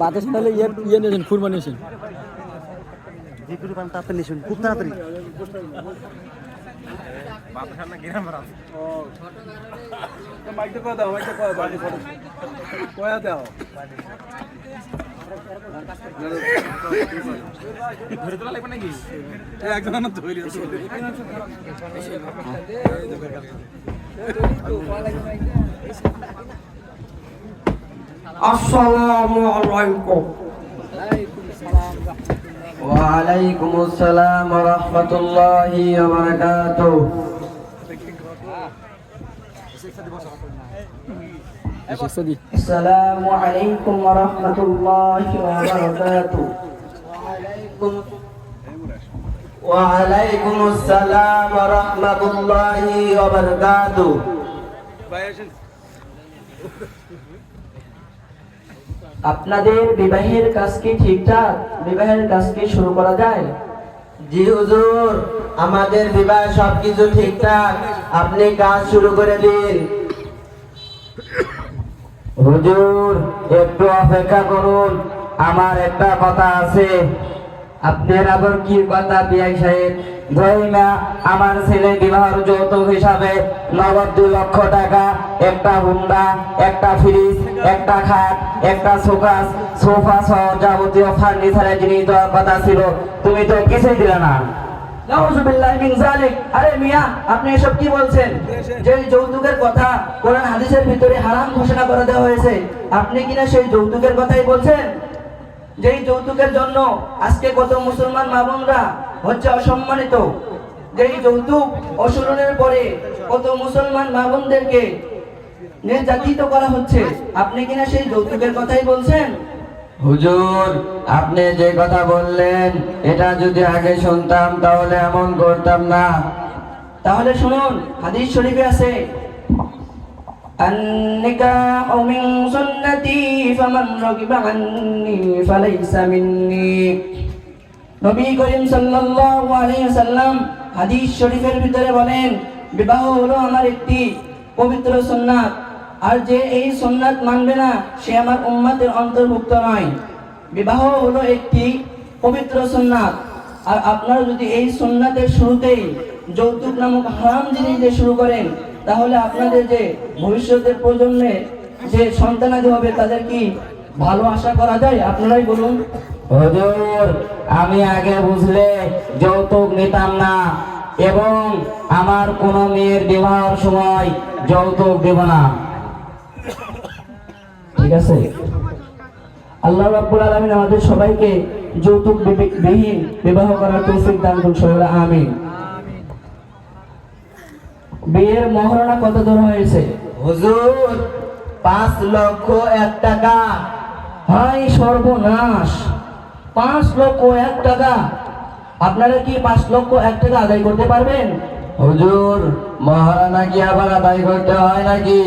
বাতাস নাহলে ইয়ে ইয়ে নিয়েছেন খুরমা নিয়েছেন যে করে পান তাড়াতাড়ি নিশুন খুব তাড়াতাড়ি। মাইকটা কয়ে দাও মাইকটা কয়ে দাও কয়ে দাও এই একজন আসসালামু আলাইকুম وعليكم السلام ورحمة الله وبركاته এসে السلام عليكم ورحمة الله وبركاته وعليكم السلام ورحمة الله وبركاته ভাই আসেন আপনাদের বিবাহের কাজ কি ঠিকঠাক? বিবাহের কাজ কি শুরু করা যায়? জি, হুজুর, আমাদের বিবাহ সবকিছু ঠিকঠাক। আপনি কাজ শুরু করে দিন। হুজুর, একটু অপেক্ষা করুন, আমার একটা কথা আছে। আপনার আবার কি কথা বিয়াই সাহেব? ধরি না আমার ছেলে বিবাহের যৌতুক হিসাবে নগদ দুই লক্ষ টাকা, একটা হুন্ডা, একটা ফ্রিজ একটা খাট, একটা সোফাস সোফা সহ যাবতীয় ফার্নিচারের জিনিস দেওয়ার কথা ছিল। তুমি তো কিছুই দিলে না। আপনি কিনা সেই যৌতুকের কথাই বলছেন? যেই যৌতুকের জন্য আজকে কত মুসলমান হচ্ছে অসম্মানিত। যেই যৌতুক অসুলনের পরে কত মুসলমান মা বোনদেরকে নির্যাতিত করা হচ্ছে আপনি কিনা সেই যৌতুকের কথাই বলছেন হুজুর আপনি যে কথা বললেন এটা যদি আগে শুনতাম তাহলে এমন করতাম না তাহলে শুনুন হাদিস শরীফে আছে النكاح من سنتي فمن رغب عني فليس مني নবী করিম সাল্লাল্লাহু আলাইহি সাল্লাম হাদিস শরীফের ভিতরে বলেন বিবাহ হলো আমার একটি পবিত্র সুন্নাত আর যে এই সুন্নাত মানবে না, সে আমার উম্মতের অন্তর্ভুক্ত নয়। বিবাহ হলো একটি পবিত্র সুন্নাত। আর আপনারা যদি এই সুন্নাতের শুরুতেই যৌতুক নামক হারাম জিনিস দিয়ে শুরু করেন, তাহলে আপনাদের যে ভবিষ্যতের প্রজন্মে যে সন্তানাদি হবে, তাদের কি ভালো আশা করা যায়? আপনারাই বলুন। হুজুর, আমি আগে বুঝলে যৌতুক নিতাম না, এবং আমার কোনো মেয়ের বিবাহের সময় যৌতুক দেব না। ঠিক আছে? আল্লাহ রাব্বুল আলামিন আমাদের সবাইকে যৌতুক বিহীন বিবাহ করার তৌফিক দান করুন সবাই আমিন। বিয়ের মহারণা কত দূর হয়েছে? হুজুর পাঁচ লক্ষ এক টাকা। হাই সর্বনাশ। পাঁচ লক্ষ এক টাকা। আপনারা কি পাঁচ লক্ষ এক টাকা আদায় করতে পারবেন? হুজুর মহারানা কি আবার আদায় করতে হয় নাকি?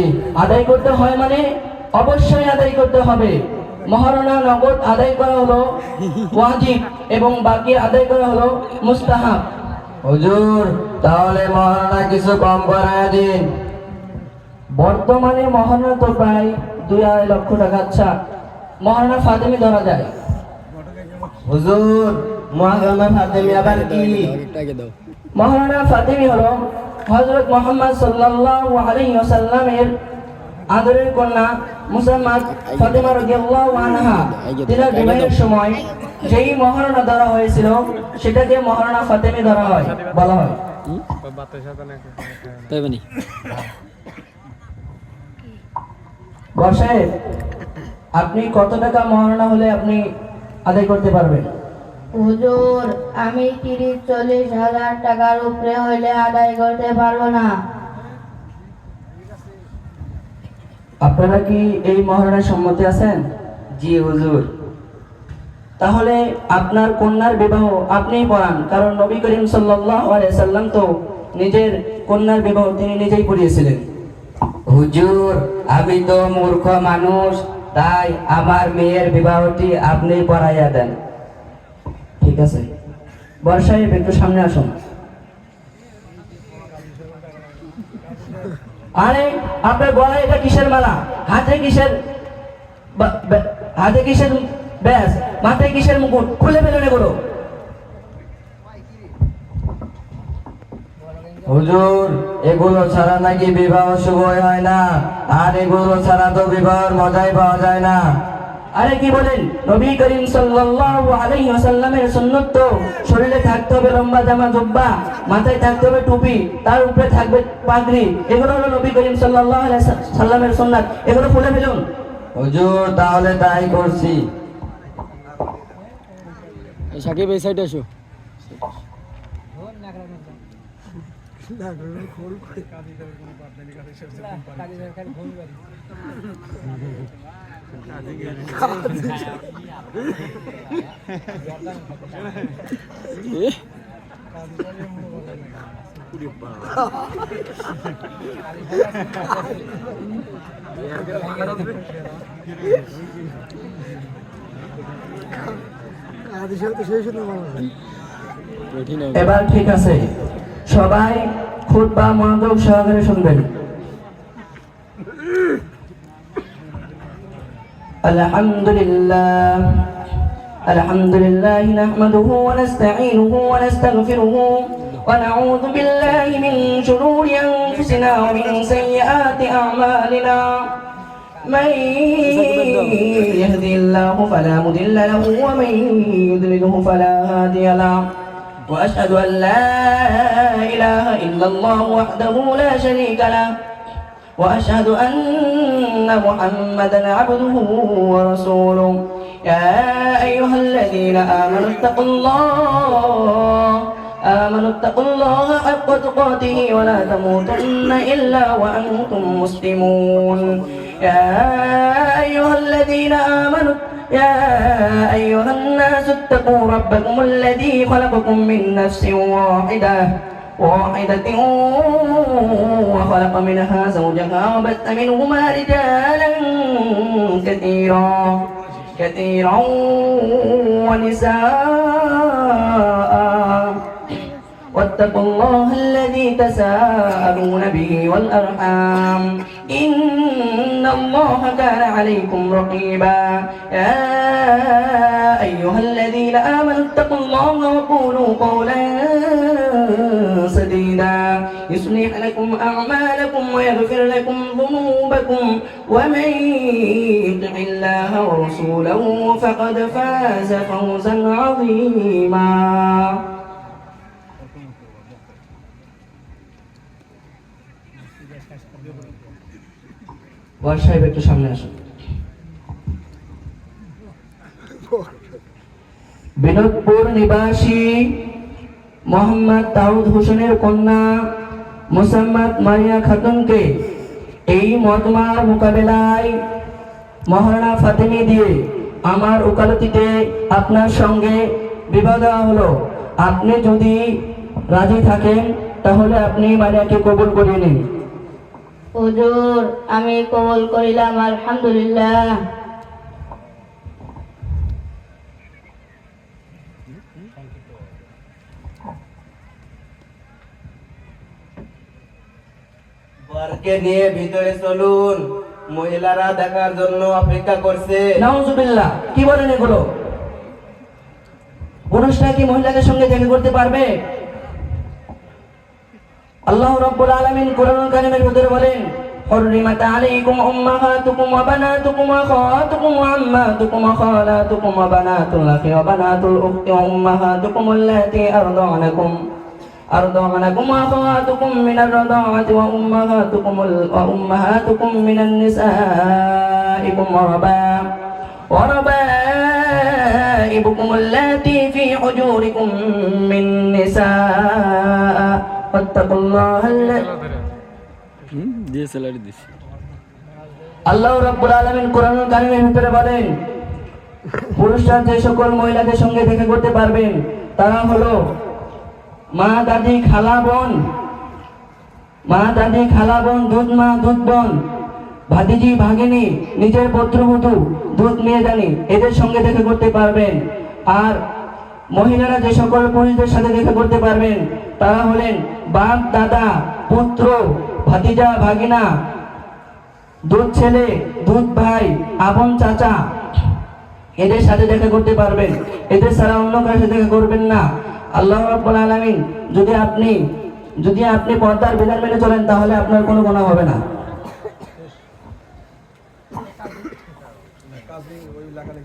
আদায় করতে হয় মানে অবশ্যই আদায় করতে হবে। মহারণা নগদ আদায় করা হলো ওয়াজিব এবং বাকি আদায় করা হলো মুস্তাহাব। হুজুর তাহলে মহারানা কিছু কম করায় দিন। বর্তমানে মহারণা তো প্রায় দুই আড়াই লক্ষ টাকা আচ্ছা মহারণা ফাতেমি ধরা যায়। হুজুর মহারানা ফাতেমি আবার কি? মহারণা ফাতেমি হলো হযরত মুহাম্মদ আলাইহি ওয়াসাল্লামের আদরের কন্যা মুসাম্মাদ ফাতেমা রাদিয়াল্লাহু আনহা। তিনার বিবাহের সময় যেই মহারণা ধরা হয়েছিল সেটাকে মহারণা ফাতেমি ধরা হয় বলা হয়। আপনি কত টাকা মহারণা হলে আপনি আদায় করতে পারবেন? হুজুর আমি তিরিশ চল্লিশ হাজার টাকার উপরে হইলে আদায় করতে পারব না। আপনারা কি এই মহারণায় সম্মতি আছেন? জি হুজুর। তাহলে আপনার কন্যার বিবাহ আপনিই পড়ান কারণ নবী করিম সাল্লাম তো নিজের কন্যার বিবাহ তিনি নিজেই পড়িয়েছিলেন। হুজুর আমি তো মূর্খ মানুষ তাই আমার মেয়ের বিবাহটি আপনি পড়াইয়া দেন। ঠিক আছে বর্ষায় একটু সামনে আসুন। আরে, আপনার গলায় এটা কিসের মালা? হাতে কিসের হাতে কিসের, ব্যাস, মাথায় কিসের মুকুট? খুলে ফেলুন এগুলো। হুজুর, এগুলো ছাড়া নাকি বিবাহ শুভই হয় না? আর এগুলো ছাড়া তো বিবাহের মজাই পাওয়া যায় না। আরে কি বলেন? নবী করিম সাল্লাল্লাহু আলাইহি ওয়াসাল্লামের সুন্নাত তো শরীরে থাকতে হবে লম্বা জামা জুব্বা মাথায় থাকতে হবে টুপি তার উপরে থাকবে পাগড়ি এগুলো হলো নবী করিম সাল্লাল্লাহু আলাইহি সাল্লামের সুন্নাত। এগুলো খুলে ফেলুন। হুজুর তাহলে তাই করছি। সাকিব এই সাইডে আসো এ? এবার ঠিক আছে। সবাই খুব বা মনোযোগ সহকারে শুনবেন। الحمد لله الحمد لله نحمده ونستعينه ونستغفره ونعوذ بالله من شرور أنفسنا ومن سيئات أعمالنا. من يهدي الله فلا مضل له ومن يضلله فلا هادي له. وأشهد أن لا إله إلا الله وحده لا شريك له. وأشهد أن محمدا عبده ورسوله. يا أيها الذين آمنوا اتقوا الله آمنوا اتقوا الله حق تقاته ولا تموتن إلا وأنتم مسلمون. يا أيها الذين آمنوا يا أيها الناس اتقوا ربكم الذي خلقكم من نفس واحدة. واحدة وخلق منها زوجها وبث منهما رجالا كثيرا. كثيرا ونساء. واتقوا الله الذي تساءلون به والأرحام. إن الله كان عليكم رقيبا. يا أيها الذين آمنوا اتقوا الله وقولوا قولا يصلح لكم أعمالكم ويغفر لكم ذنوبكم ومن يطع الله ورسوله فقد فاز فوزا عظيما ওয়ার সাহেব একটু সামনে আসুন বিনোদপুর নিবাসী মোহাম্মদ দাউদ হোসেনের কন্যা মোসাম্মদ মারিয়া খাতুনকে এই মতমার মোকাবেলায় মহারানা ফাতেমি দিয়ে আমার ওকালতিতে আপনার সঙ্গে বিবাহ দেওয়া হলো। আপনি যদি রাজি থাকেন, তাহলে আপনি মারিয়াকে কবুল করিয়ে নিন। হুজুর, আমি কবুল করিলাম, আলহামদুলিল্লাহ। বরকে নিয়ে ভিতরে চলুন মহিলারা দেখার জন্য অপেক্ষা করছে নাউজুবিল্লাহ কি বলেন এগুলো পুরুষরা কি মহিলাদের সঙ্গে দেখা করতে পারবে আল্লাহ রাব্বুল আলামিন কোরআনুল কারীমের ভিতরে বলেন حرمت عليكم أمهاتكم وبناتكم وأخواتكم وعماتكم وخالاتكم وبنات الأخ وبنات الأخت وأمهاتكم اللاتي أرضعنكم أرضعنكم وأخواتكم من الرضاعة وأمهاتكم ال- وأمهاتكم من النسائكم ورباء وربائبكم اللاتي في حجوركم من نساء واتقوا الله الذي হুম দিয়ে স্যালারি দিছি আল্লাহ রাব্বুল আলামিন কোরআনুল কারীমের ভিতরে বলেন পুরুষরা যে সকল মহিলাদের সঙ্গে দেখা করতে পারবেন তারা হলো মা দাদি খালা বোন, মা দাদি খালা বোন, দুধ মা, দুধ বোন, ভাতিজি ভাগিনী, নিজের পুত্রবধূ, দুধ মেয়ে জানি, এদের সঙ্গে দেখা করতে পারবেন। আর মহিলারা যে সকল পুরুষদের সাথে দেখা করতে পারবেন, তারা হলেন বাপ, দাদা, পুত্র, ভাতিজা, ভাগিনা, দুধ ছেলে, দুধ ভাই, আপন চাচা, এদের সাথে দেখা করতে পারবেন। এদের ছাড়া অন্য কারোর সাথে দেখা করবেন না। আল্লাহ রব্বুল আলামিন যদি আপনি যদি আপনি পর্দার বিধান মেনে চলেন, তাহলে আপনার কোনো গুনাহ হবে না। করে